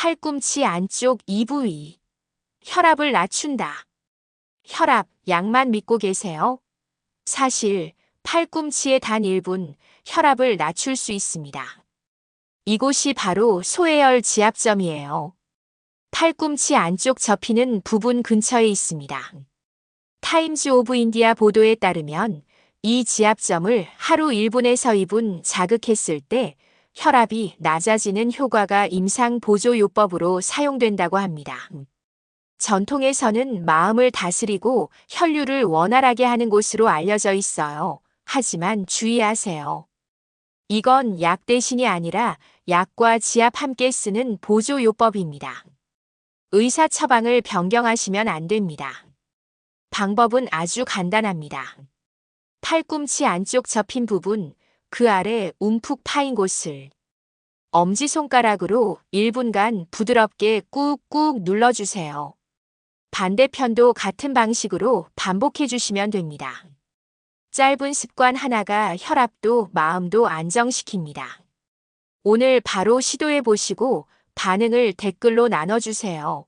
팔꿈치 안쪽 이 부위. 혈압을 낮춘다. 혈압, 약만 믿고 계세요? 사실 팔꿈치의 단 1분 혈압을 낮출 수 있습니다. 이곳이 바로 소해열 지압점이에요. 팔꿈치 안쪽 접히는 부분 근처에 있습니다. 타임즈 오브 인디아 보도에 따르면 이 지압점을 하루 1분에서 2분 자극했을 때 혈압이 낮아지는 효과가 임상 보조요법으로 사용된다고 합니다. 전통에서는 마음을 다스리고 혈류를 원활하게 하는 곳으로 알려져 있어요. 하지만 주의하세요. 이건 약 대신이 아니라 약과 지압 함께 쓰는 보조요법입니다. 의사 처방을 변경하시면 안 됩니다. 방법은 아주 간단합니다. 팔꿈치 안쪽 접힌 부분, 그 아래 움푹 파인 곳을 엄지손가락으로 1분간 부드럽게 꾹꾹 눌러주세요. 반대편도 같은 방식으로 반복해 주시면 됩니다. 짧은 습관 하나가 혈압도 마음도 안정시킵니다. 오늘 바로 시도해 보시고 반응을 댓글로 나눠주세요.